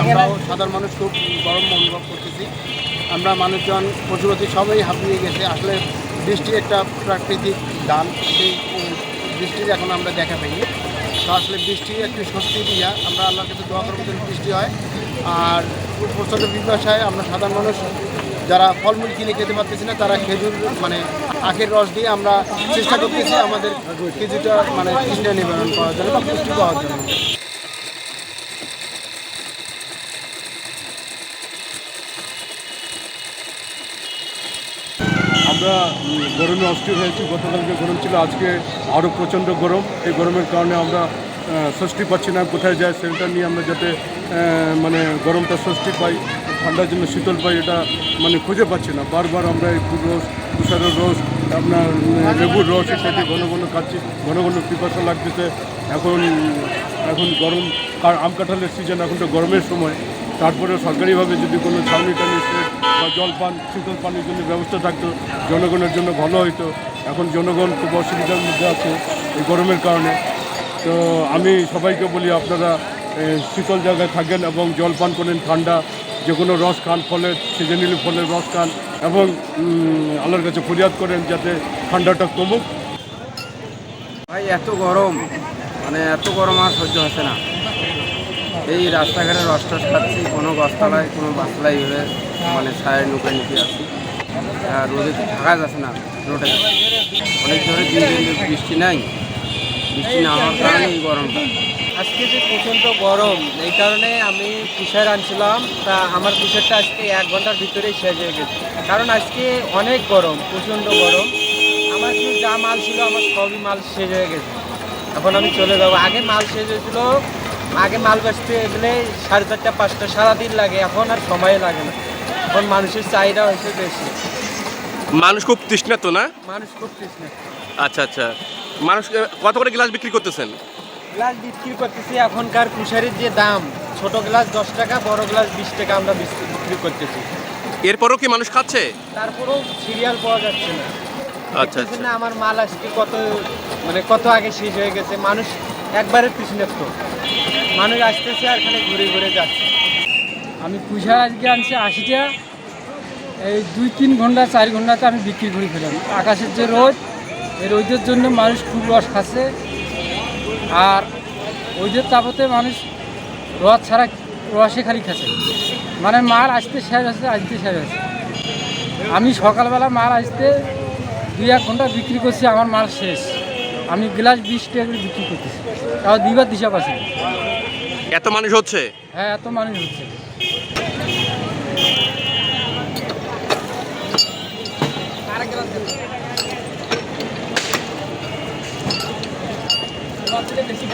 আমরাও সাধারণ মানুষ খুব গরম অনুভব করতেছি। আমরা মানুষজন পশুপতি সবাই হাঁপিয়ে গেছে। আসলে বৃষ্টি একটা প্রাকৃতিক দান সেই বৃষ্টির এখন আমরা দেখা পাইনি। তো আসলে বৃষ্টি একটি স্বস্তি দিয়া আমরা আল্লাহর কাছে দোয়া করব যেন বৃষ্টি হয়। আর প্রচণ্ড বিপাশায় আমরা সাধারণ মানুষ, যারা ফলমূল কিনে খেতে পারতেছি না, তারা খেজুর মানে আখের রস দিয়ে আমরা চেষ্টা করতেছি আমাদের কিছুটা মানে তৃষ্ণা নিবারণ করার জন্য বা পুষ্টি পাওয়ার জন্য। আমরা গরমে অস্থির হয়েছি, গতকালকে গরম ছিল, আজকে আরও প্রচণ্ড গরম। এই গরমের কারণে আমরা স্বস্তি পাচ্ছি না, কোথায় যায় সেটা নিয়ে আমরা যাতে মানে গরমটা স্বস্তি পাই, ঠান্ডার জন্য শীতল পাই, এটা মানে খুঁজে পাচ্ছি না। বারবার আমরা এই রস তুষারের রস আপনার লেবুর রস ইত্যাদি ঘন ঘন খাচ্ছি, ঘন ঘন পিপাসা লাগতেছে। এখন এখন গরম আম কাঁঠালের সিজন এখন তো গরমের সময়। তারপরে সরকারিভাবে যদি কোনো ছাউনি সেট বা জলপান শীতল পানির জন্য ব্যবস্থা থাকতো, জনগণের জন্য ভালো হতো এখন জনগণ খুব অসুবিধার মধ্যে আছে এই গরমের কারণে। তো আমি সবাইকে বলি, আপনারা শীতল জায়গায় থাকেন এবং জল পান করেন, ঠান্ডা যে কোনো রস খান, ফলের, সিজনালি ফলের রস খান এবং আল্লাহর কাছে ফরিয়াদ করেন যাতে ঠান্ডাটা কমুক। ভাই, এত গরম মানে এত গরম আর সহ্য হচ্ছে না। এই রাস্তাঘাটে রস টস খাচ্ছি, কোনো গাছতলায়, কোনো বাসতলায় এভাবে মানে ছায়ের নৌকায় নিতে আর রোদে তো থাকা যাচ্ছে না রোডে। অনেক ধরে দিন দিন বৃষ্টি নাই। বৃষ্টি না হওয়ার কারণে এই গরমটা। আজকে যে প্রচণ্ড গরম, এই কারণে আমি তুষার আনছিলাম। তা আমার তুষারটা আজকে এক ঘণ্টার ভিতরেই শেষ হয়ে গেছে। কারণ আজকে অনেক গরম, প্রচণ্ড গরম। আমার যা মাল ছিল, আমার সবই মাল শেষ হয়ে গেছে। এখন আমি চলে যাব। আগে মাল শেষ হয়েছিল আগে মাল বেচতে গেলে সাড়ে চারটা পাঁচটা সারাদিন লাগে এখন আর সময় লাগে না। এখন মানুষের চাহিদা হয়েছে বেশি। মানুষ খুব তৃষ্ণা তো না? মানুষ খুব তৃষ্ণা। আচ্ছা আচ্ছা। মানুষ কত করে গ্লাস বিক্রি করতেছেন? গ্লাস বিক্রি করতেছি এখনকার কুশারির যে দাম ছোট গ্লাস দশ টাকা বড় গ্লাস বিশ টাকা আমরা বিক্রি করতেছি। এরপরও কি মানুষ খাচ্ছে? তারপরেও সিরিয়াল পাওয়া যাচ্ছে না। আচ্ছা আচ্ছা। না আমার মাল আজকে কত মানে কত আগে শেষ হয়ে গেছে? মানুষ একবারে পিছনে তো। মানুষ আসতেছে আর খালি ঘুরে ঘুরে যাচ্ছে। আমি পুষার আজকে আনছি আশিটা এই দুই তিন ঘণ্টা, চার ঘন্টাতে আমি বিক্রি করে ফেলাম আকাশের যে রোদ, এই রোদের জন্য মানুষ খুব রস খাচ্ছে। আর ওইদের তাপতে মানুষ রস ছাড়া রসে খালি খাচ্ছে। মানে মাল আসতে শেষ আছে আসতে শেষ আছে আমি সকালবেলা মাল আসতে দুই এক ঘণ্টা বিক্রি করছি, আমার মাল শেষ। আমি গ্লাস বিশ টাকা করে বিক্রি করতেছি। তাও দুইবার হিসাব আছে। এত মানুষ হচ্ছে? হ্যাঁ এত মানুষ হচ্ছে। বেশি